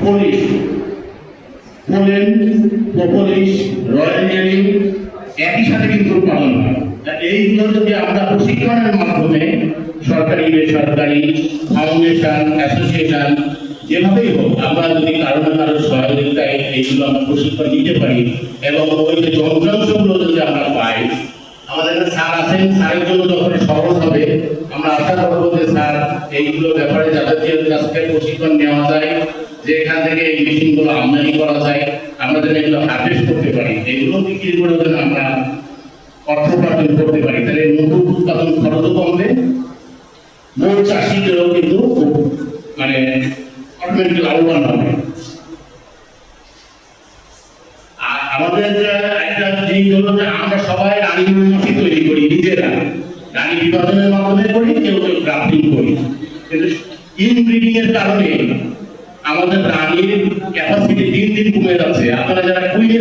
Police. পোলেন প্রপোলিশ Royal navy, একই সাথে কিন্তু পালন হয় এইগুলো যদি আমরা প্রশিক্ষণের মাধ্যমে সরকারি, বেসরকারি, ফাউন্ডেশন, অ্যাসোসিয়েশন, যেভাবেই হোক, আমরা যদি কারও না কারও সহযোগিতায় এইগুলো আমরা প্রশিক্ষণ দিতে পারি এবং ওই যে যন্ত্রাংশগুলো যদি আমরা পাই, আমাদের স্যার আছেন, স্যারের জন্য যখন আশা স্যার, এইগুলো ব্যাপারে যাদের কাছ থেকে প্রশিক্ষণ নেওয়া যায়, যে এখান থেকে এই মেশিনগুলো আমদানি করা যায়, আমরা যেন এগুলো হারভেস্ট করতে পারি। এগুলো বিক্রি করে যেন আমরা অর্থ উপার্জন করতে পারি। তাহলে নতুন উৎপাদন খরচও কমবে, মূল চাষিদেরও কিন্তু মানে অটোমেটিক লাভবান হবে। আমাদের একটা জিনিস হলো যে আমরা সবাই মৌমাছি তৈরি করি, নিজেরা। রানী বিভাজনের মাধ্যমে করি, কেউ কেউ গ্রাফটিং করি। কিন্তু ইনব্রিডিং এর কারণে আমাদের রানীর ক্যাপাসিটি দিন দিন কমে যাচ্ছে। আপনারা যারা কুইনে